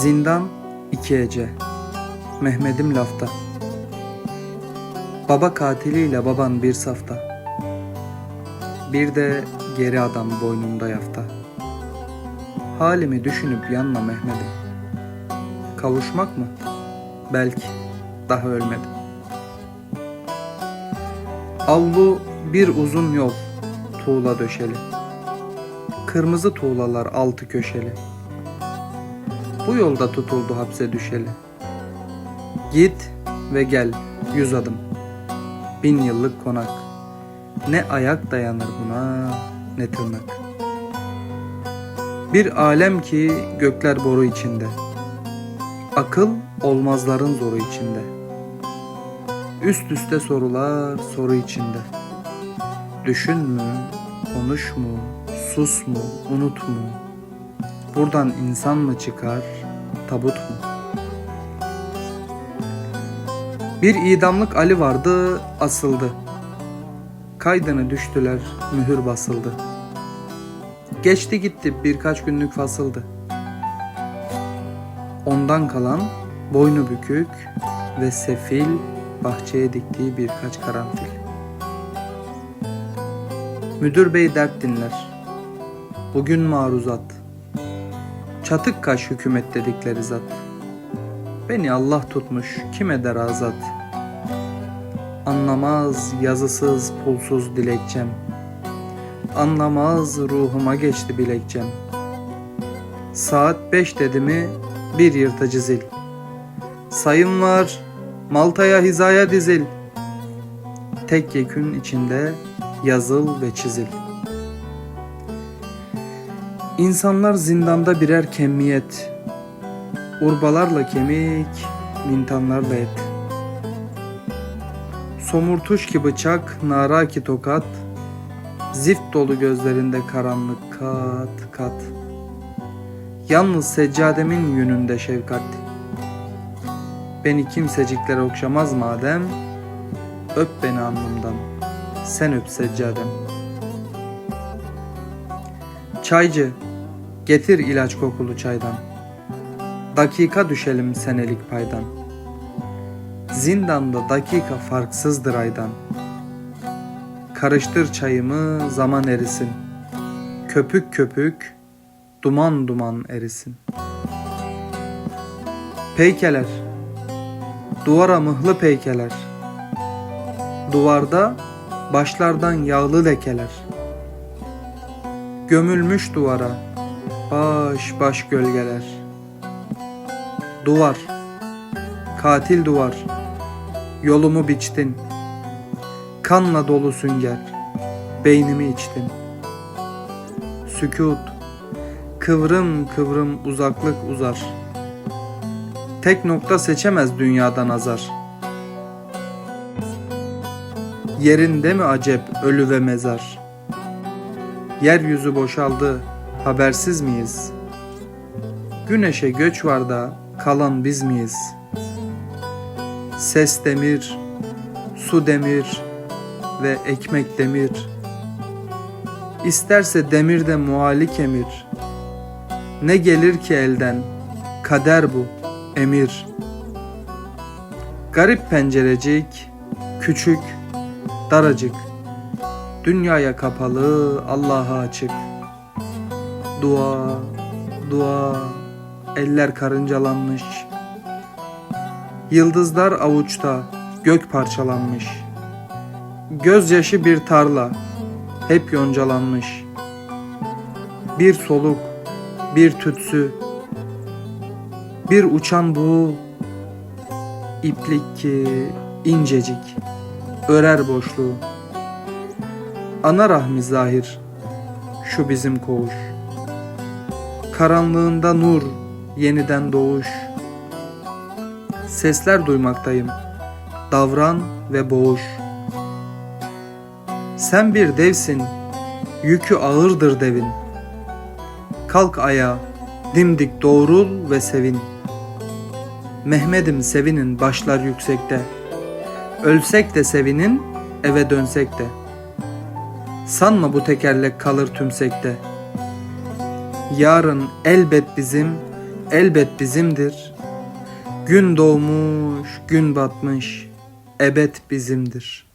Zindan 2 Ece. Mehmet'im lafta. Baba katiliyle baban bir safta. Bir de geri adam boynunda yafta. Halimi düşünüp yanma Mehmet'im. Kavuşmak mı? Belki daha ölmedim. Avlu bir uzun yol Tuğla döşeli. Kırmızı tuğlalar altı köşeli bu yolda tutuldu hapse düşeli. Git ve gel yüz adım. Bin yıllık konak. Ne ayak dayanır buna ne tırnak. Bir alem ki gökler boru içinde. Akıl olmazların zoru içinde. Üst üste sorular soru içinde. Düşün mü, konuş mu, sus mu, unut mu? Buradan insan mı çıkar, tabut mu? Bir idamlık Ali vardı, asıldı. Kaydını düştüler, mühür basıldı. Geçti gitti birkaç günlük fasıldı. Ondan kalan boynu bükük ve sefil bahçeye diktiği birkaç karanfil. Müdür bey dert dinler. Bugün maruzat. Çatık kaş hükümet dedikleri zat. Beni Allah tutmuş kim eder azat. Anlamaz yazısız pulsuz dilekçem. Anlamaz ruhuma geçti bilekçem. Saat beş dedi mi bir yırtıcı zil. Sayım var Malta'ya hizaya dizil. Tek yekün içinde yazıl ve çizil. İnsanlar zindanda birer kemiyet. Urbalarla kemik, mintanlarla et. Somurtuş ki bıçak, nara ki tokat. Zift dolu gözlerinde karanlık kat kat. Yalnız seccademin yönünde şefkat. Beni kimsecikler okşamaz madem, öp beni alnımdan, sen öp seccadem. Çaycı, Getir ilaç kokulu çaydan. Dakika düşelim senelik paydan. Zindanda dakika farksızdır aydan. Karıştır çayımı zaman erisin. Köpük köpük, duman duman erisin. Peykeler, duvara mıhlı peykeler. Duvarda başlardan yağlı lekeler. Gömülmüş duvara Baş baş gölgeler. Duvar. Katil duvar. Yolumu biçtin. Kanla dolu sünger. Beynimi içtin. Sükut. Kıvrım kıvrım uzaklık uzar. Tek nokta seçemez dünyadan azar. Yerinde mi acep ölü ve mezar? Yeryüzü boşaldı, habersiz miyiz? Güneşe göç var da kalan biz miyiz? Ses demir, su demir ve ekmek demir. İsterse demir de muhali kemir. Ne gelir ki elden? Kader bu, emir. Garip pencerecik, küçük, daracık. Dünyaya kapalı, Allah'a açık.'' Dua, dua, eller karıncalanmış. Yıldızlar avuçta, gök parçalanmış. Gözyaşı bir tarla, hep yoncalanmış. Bir soluk, bir tütsü, bir uçan bu iplik ki incecik, örer boşluğu. Ana rahmi zahir, şu bizim koğuş. Karanlığında nur, yeniden doğuş. Sesler duymaktayım. Davran ve boğuş. Sen bir devsin, yükü ağırdır devin. Kalk ayağa, dimdik doğrul ve sevin. Mehmet'im sevinin başlar yüksekte. Ölsek de sevinin, eve dönsek de. Sanma bu tekerlek kalır tümsekte.'' Yarın elbet bizim elbet bizimdir. Gün doğmuş, gün batmış, ebed bizimdir.''